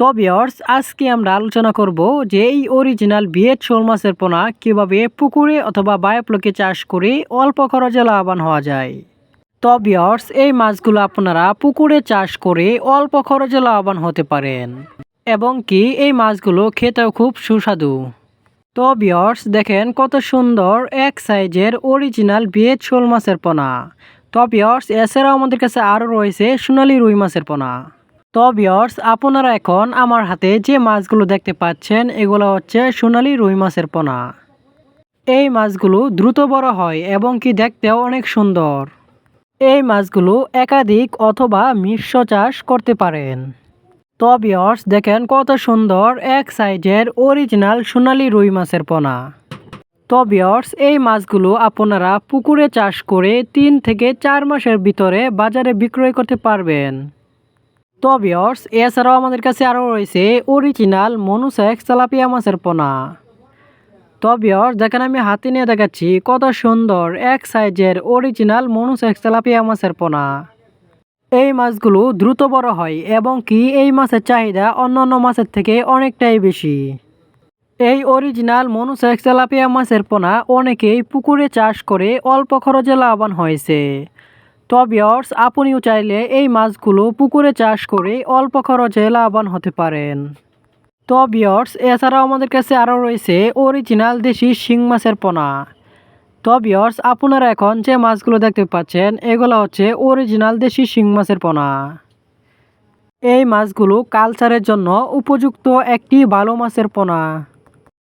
তো ভিওর্স আজকে আমরা আলোচনা করব যে এই অরিজিনাল বিয়েট শোল মাছের পোনা কীভাবে পুকুরে অথবা বায়োপ্লকে চাষ করে অল্প খরচে লাভবান হওয়া যায়। তো ভিওর্স এই মাছগুলো আপনারা পুকুরে চাষ করে অল্প খরচে লাভবান হতে পারেন। এবং কি এই মাছগুলো খেতেও খুব সুস্বাদু। তো ভিওর্স দেখেন কত সুন্দর এক সাইজের অরিজিনাল বিয়েট শোল মাছের পোনা। তো ভিওর্স এছাড়াও আমাদের কাছে আরও রয়েছে সোনালি রুই মাছের পোনা। তো আপনারা এখন আমার হাতে যে মাছগুলো দেখতে পাচ্ছেন, এগুলো হচ্ছে সোনালি রুই মাছের পোনা। এই মাছগুলো দ্রুত বড় হয় এবং কি দেখতেও অনেক সুন্দর। এই মাছগুলো একাধিক অথবা মিশ্র চাষ করতে পারেন। তো দেখেন কত সুন্দর এক সাইজের অরিজিনাল সোনালি রুই মাছের পোনা। তো এই মাছগুলো আপনারা পুকুরে চাষ করে তিন থেকে চার মাসের ভিতরে বাজারে বিক্রয় করতে পারবেন। তো ভিওর্স এছাড়াও আমাদের কাছে আরও রয়েছে অরিজিনাল মনুসেক্স তেলাপিয়া মাছের পোনা। তো ভিওর্স দেখেন আমি হাতে নিয়ে দেখাচ্ছি কত সুন্দর এক সাইজের অরিজিনাল মনুসেক্স তেলাপিয়া মাছের পোনা। এই মাছগুলো দ্রুত বড় হয় এবং কি এই মাছের চাহিদা অন্যান্য মাছের থেকে অনেকটাই বেশি। এই অরিজিনাল মনুসেক্স তেলাপিয়া মাছের পোনা অনেকেই পুকুরে চাষ করে অল্প খরচে লাভবান হয়েছে। তো ভিওর্স আপনিও চাইলে এই মাছগুলো পুকুরে চাষ করে অল্প খরচে লাভবান হতে পারেন। তো ভিওর্স এছাড়াও আমাদের কাছে আরও রয়েছে অরিজিনাল দেশি শিং মাছের পোনা। তো ভিওর্স আপনারা এখন যে মাছগুলো দেখতে পাচ্ছেন, এগুলো হচ্ছে অরিজিনাল দেশি শিং মাছের পোনা। এই মাছগুলো কালচারের জন্য উপযুক্ত একটি ভালো মাছের পোনা।